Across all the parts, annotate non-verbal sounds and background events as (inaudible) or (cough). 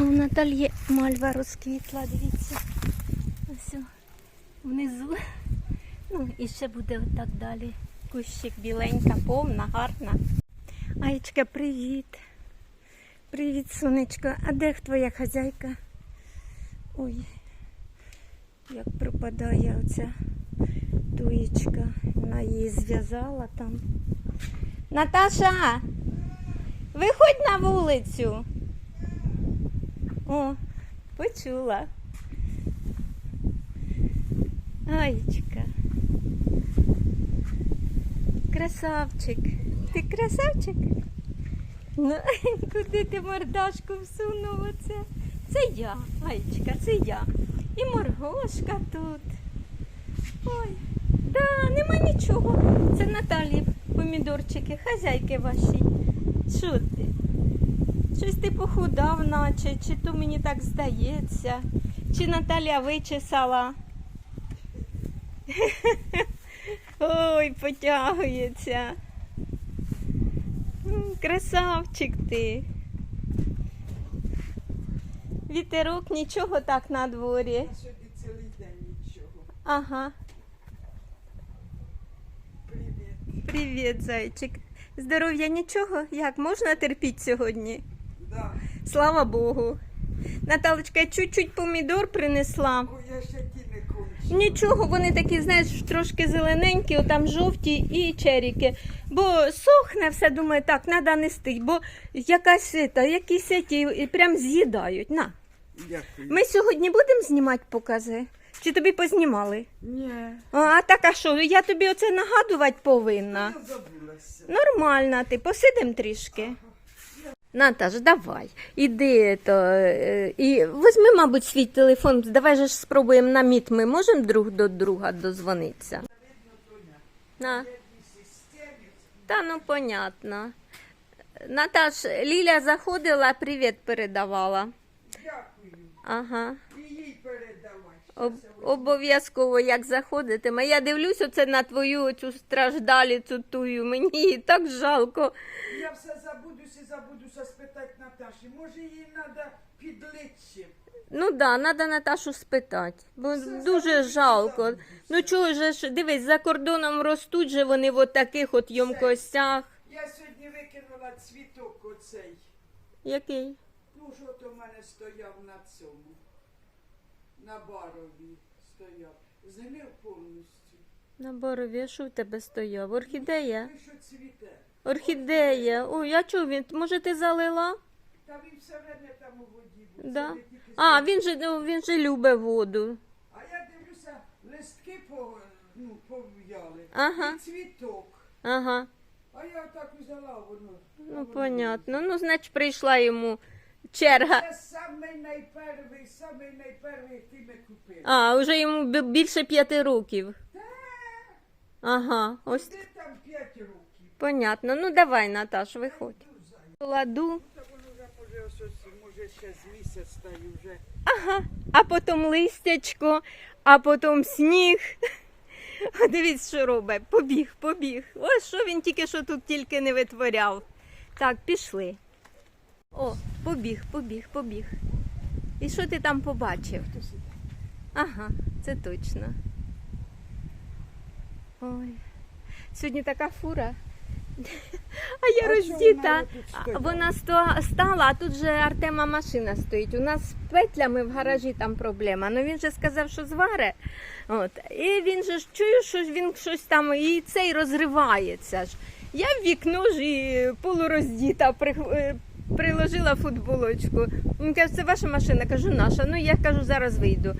А у Наталі мальва розквітла, дивіться. Ось внизу. Ну, і ще буде отак далі. Кущик біленька, повна, гарна. Аєчка, привіт. Привіт, сонечко. А де твоя хазяйка? Ой, як пропадає оця туєчка. Вона її зв'язала там. Наташа, виходь на вулицю. О, почула. Аєчка. Красавчик. Ти красавчик? Ну, (laughs) куди ти мордашку всунув оце? Це я, Аєчка, це я. І моргошка тут. Ой, да, нема нічого. Це Наталі помідорчики, хазяйки ваші. Що ти? Щось ти похудав, наче, чи то мені так здається, чи Наталя вичесала. (laughs) Ой, потягується. Красавчик ти. Вітерок, нічого так на дворі. А сьогодні цілий день нічого. Ага, Привіт. привіт, зайчик. Здоров'я нічого? Як можна терпіти сьогодні? Слава Богу. Наталочка, я чуть-чуть помідор принесла. Ой, я ще ті не кончу. Нічого, вони такі, знаєш, трошки зелененькі, отам жовті і черіки. Бо сохне все, думаю, так, треба нести, бо якась та, якісь ті, і прям з'їдають. На. Дякую. Ми сьогодні будемо знімати покази? Чи тобі познімали? Ні. А, а так, а що, я тобі оце нагадувати повинна. Я забулася. Нормально, ти посидим трішки. Наташ, давай, іди то, е, і візьми, мабуть, свій телефон. Давай же ж спробуємо на міт. Ми можемо друг до друга дозвонитися. На. Та ну понятно. Наташ, Ліля заходила, привіт передавала. Дякую. Ага. Об, обов'язково як заходитиме. Я дивлюсь оце на твою цю страждаліцю тую. Мені її так жалко. Я все забудуся, забудуся спитати Наташі. Може їй треба підличчя? Ну да, треба Наташу спитати, бо Все дуже жалко. забудуся. Ну чого ж, ж, дивись, за кордоном ростуть же вони в от таких от йомкостях. Я сьогодні викинула цвіток оцей. Який? Ну, що то в мене стояв на цьому. На барові стояв. Згнив повністю. На борові, що в тебе стояв? Орхідея? Ви що цвіте? Орхідея. Ой, а чого він? Може ти залила? Та він все время там у воді був. Да. Це тільки А, він же, ну, він же любить воду. А я дивлюся, листки по, ну, пов'яли. Ага. І цвіток. Ага. А я так взяла воно. Ну, понятно. Ну, значить, прийшла йому черга. Це самий найперший, самий найперший, який ми купили. А, вже йому бі- більше п'яти років. Ага, ось де там 5 років? понятно. Ну давай, Наташ, виходь. Ладу. Та воно вже може, ось, ось, може ще з місяць стаю вже. Ага. А потім листячко, а потім сніг. А (laughs) дивіться, що робить. Побіг, побіг. Ось що він тільки що тут тільки не витворяв. Так, пішли. О, побіг, побіг, побіг. І що ти там побачив? Ага, це точно. Ой. Сьогодні така фура. А я А роздіта. вона. Вона стала, а тут же Артема машина стоїть. У нас з петлями в гаражі там проблема. Ну він же сказав, що зваре. От. І він же ж чую, що він щось там і цей розривається ж. Я в вікно ж і полуроздіта е, приложила футболочку. Він каже, це ваша машина. Кажу, наша. Ну я кажу, зараз вийду.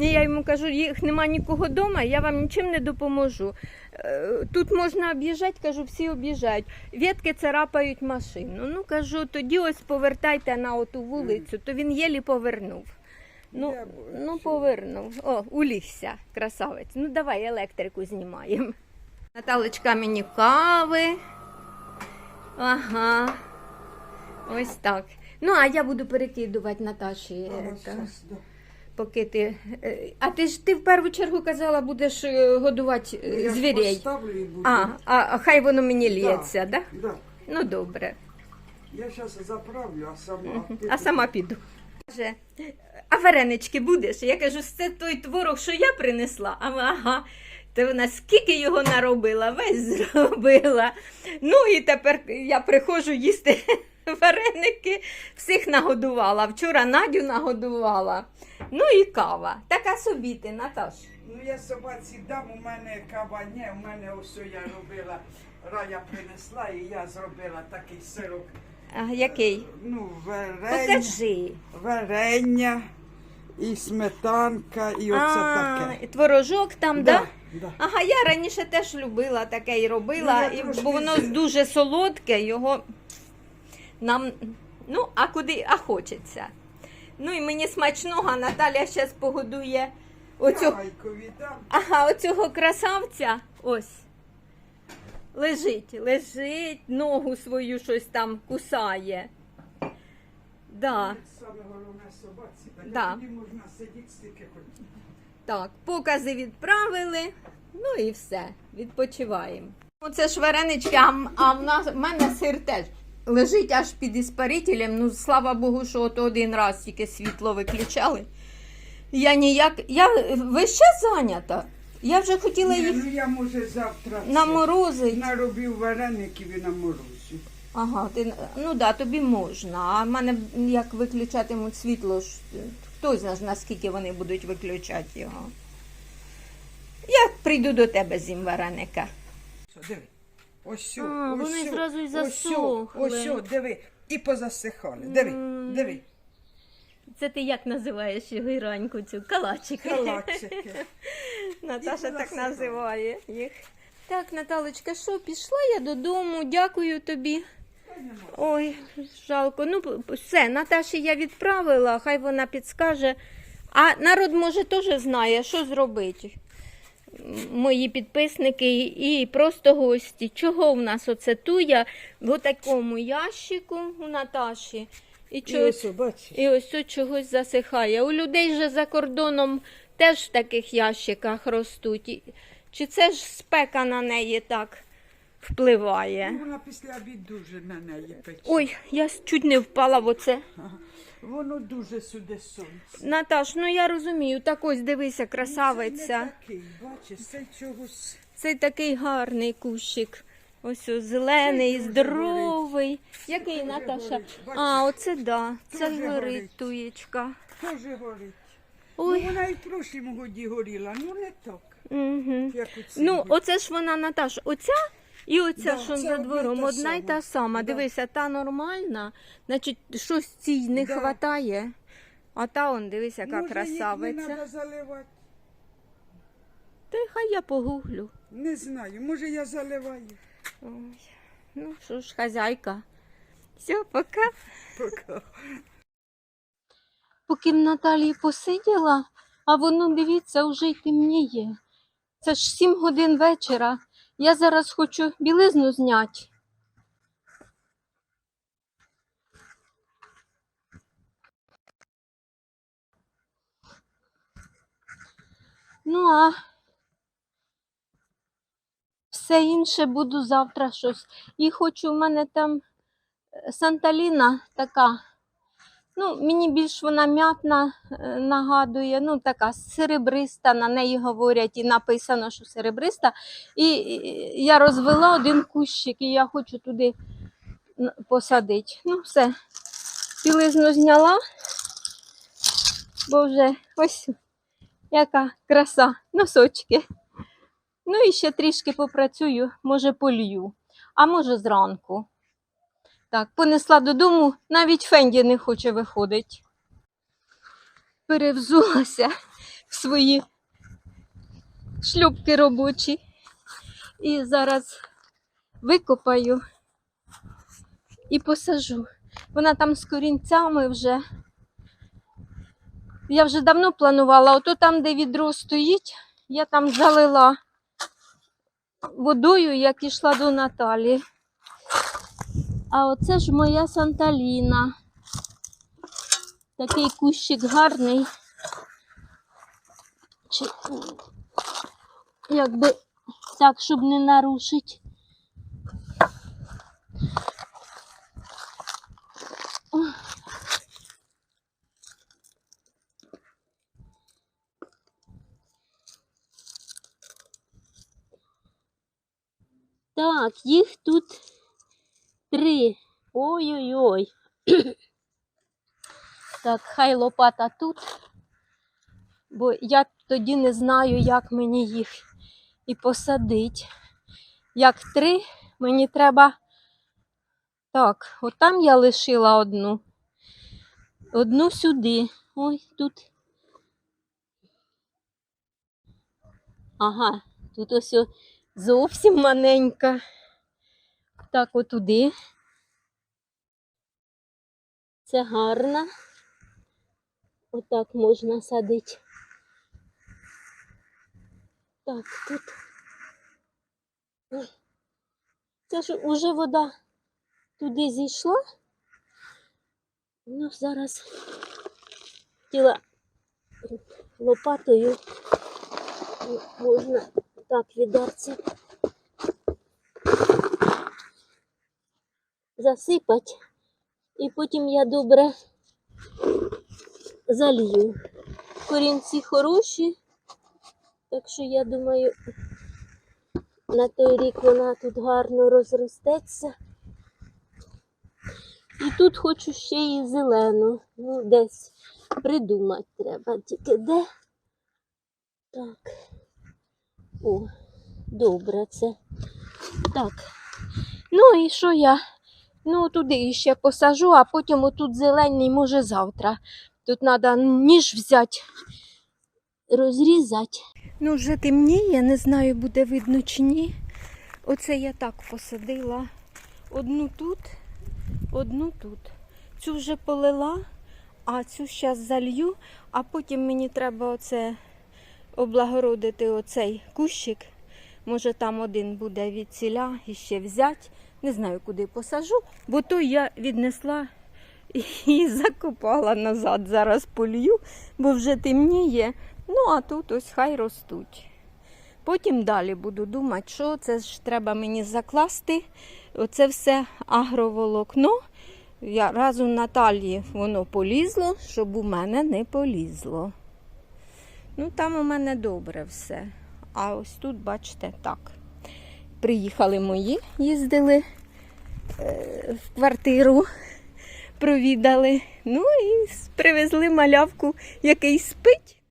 І я йому кажу, їх нема нікого вдома, я вам нічим не допоможу. Е, Тут можна об'їжджати, кажу, всі об'їжджають. Ветки царапають машину. Ну кажу, тоді ось повертайте на оту вулицю, то він єлі повернув. Ну, ну повернув. О, улігся, красавець. Ну давай електрику знімаємо. Наталочка мені кави. Ага. Ось так. Ну, а я буду перекидувати Наташі. Е, та, щас, да. поки ти. е, А ти ж ти в першу чергу казала, будеш е, годувати Я звірей. поставлю і буду. А, а, а хай воно мені лється, да? Да. Ну добре. Я зараз заправлю, а сама. А сама піду. Каже, а варенички будеш? Я кажу, це той творог, що я принесла. А ага. То вона скільки його наробила, весь (laughs) зробила. Ну і тепер я приходжу їсти (laughs) вареники, всіх нагодувала. Вчора Надю нагодувала. Ну і кава. Така собі ти, Наташ. Ну я собаці дам, у мене кава ні, у мене ось я робила, рая принесла і я зробила такий сирок. А, який? Ну, варення, Покажи. варення і сметанка, і оце А, таке. і творожок там, да? да. Ага, я раніше теж любила таке і робила, Ну, я і, трошки бо воно з- дуже солодке, його нам. Ну, а куди, а хочеться. Ну і мені смачного, а Наталя зараз погодує оцю, ага, оцього красавця. Ось. Лежить, лежить, ногу свою щось там кусає. Да. Саме головне собаці, так Да. можна сидіти стільки хотіти. Так, покази відправили. Ну і все, відпочиваємо. Оце ж варенички, а, а в нас в мене сир теж лежить аж під іспарителем. Ну, слава Богу, що от один раз тільки світло виключали. Я ніяк. Я весь час зайнята. Я вже хотіла Ні, їх ну я може завтра це наморозити. наробив вареників і наморозю. Ага, ти, ну да, тобі можна. А в мене як виключатимуть світло, ж, хто знає, наскільки вони будуть виключати його. Я прийду до тебе з вареника. Що, диви. Ось сю, А, ось вони сю, зразу й ось сю, засохли. Ось сю, диви. І позасихали. Диви, диви. Це ти як називаєш його іраньку цю? Калачики. Калачики. (laughs) Наташа І так називає їх. Так, Наталочка, що, пішла я додому, дякую тобі. Ой, жалко. Ну, п- все, Наташі я відправила, хай вона підскаже. А народ, може, теж знає, що зробити. Мої підписники і просто гості. Чого в нас оце туя в такому ящику у Наташі? І І ось, і ось тут чогось засихає. У людей же за кордоном теж в таких ящиках ростуть. Чи це ж спека на неї так впливає? Ну, Вона після обід дуже на неї пече. Ой, я чуть не впала в оце. Ага. Воно дуже сюди сонце. Наташ, ну я розумію, так ось дивися, красавиця. не такий, бачиш, це чогось. Цей такий гарний кущик. Ось о, зелений, здоровий. Який, Наташа? горить. Бачиш? А, оце да. Це Дуже горить горить. туєчка. Теж горить. Ой. Ну, вона і в прошлому годі горіла, ну не так, Угу. як у цій Ну, оце ж вона, Наташ, оця і оця, Да, що за двором, одна й та сама. Да. Дивися, та нормальна, значить, щось цій не Да. хватає. А та он, дивись, яка Може, їх не красавиця. треба заливати. Та хай я погуглю. Не знаю, може я заливаю. Ой. Ну, що ж, хазяйка. Все, пока. Пока. Поки в Наталії посиділа, а воно, дивіться, вже й темніє. Це ж сім годин вечора. Я зараз хочу білизну зняти. Ну, а все інше буду завтра щось. І хочу, в мене там е, Санталіна така. Ну, мені більш вона м'ятна е, нагадує, ну така серебриста, на неї говорять і написано, що серебриста. І, я розвела один кущик, і я хочу туди посадити. Ну, все, білизну зняла, бо вже ось яка краса, носочки. Ну і ще трішки попрацюю, може полью, а може зранку. Так, понесла додому, навіть Фенді не хоче виходити. Перевзулася в свої шлюпки робочі. І зараз викопаю і посажу. Вона там з корінцями вже. Я вже давно планувала, ото там, де відро стоїть, я там залила водою, як ішла до Наталі. А оце ж моя Санталіна. Такий кущик гарний. Чи, Якби так, щоб не нарушить. Так, їх тут три. Ой-ой-ой. (coughs) Так, хай лопата тут, бо я тоді не знаю, як мені їх і посадити. Як три, мені треба. Так, отам я лишила одну. Одну сюди. Ой, тут. Ага, тут ось зовсім маленька. Так, отуди. Це гарна. Отак можна садити. Так, тут. Це ж уже вода туди зійшла. Ну, зараз хотіла лопатою можна так відерці засипати. І потім я добре залью. Корінці хороші, так що я думаю, на той рік вона тут гарно розростеться. І тут хочу ще і зелену. Ну, десь придумати треба. Тільки де? Так. О, добре це. Так. Ну і що я? Ну, туди ще посажу, а потім отут зелений, може, завтра. Тут треба ніж взяти, розрізати. Ну, вже темніє, не знаю, буде видно чи ні. Оце я так посадила. Одну тут, одну тут. Цю вже полила, а цю зараз залью, а потім мені треба оце облагородити оцей кущик. Може там один буде від ціля і ще взяти. Не знаю, куди посажу, бо той я віднесла і (laughs) закопала назад. Зараз полью, бо вже темніє. Ну, а тут ось хай ростуть. Потім далі буду думати, що це ж треба мені закласти. Оце все агроволокно. Я разом Наталі воно полізло, щоб у мене не полізло. Ну, там у мене добре все. А ось тут, бачите, так. Приїхали мої, їздили е, в квартиру, провідали. Ну і привезли малявку, який спить.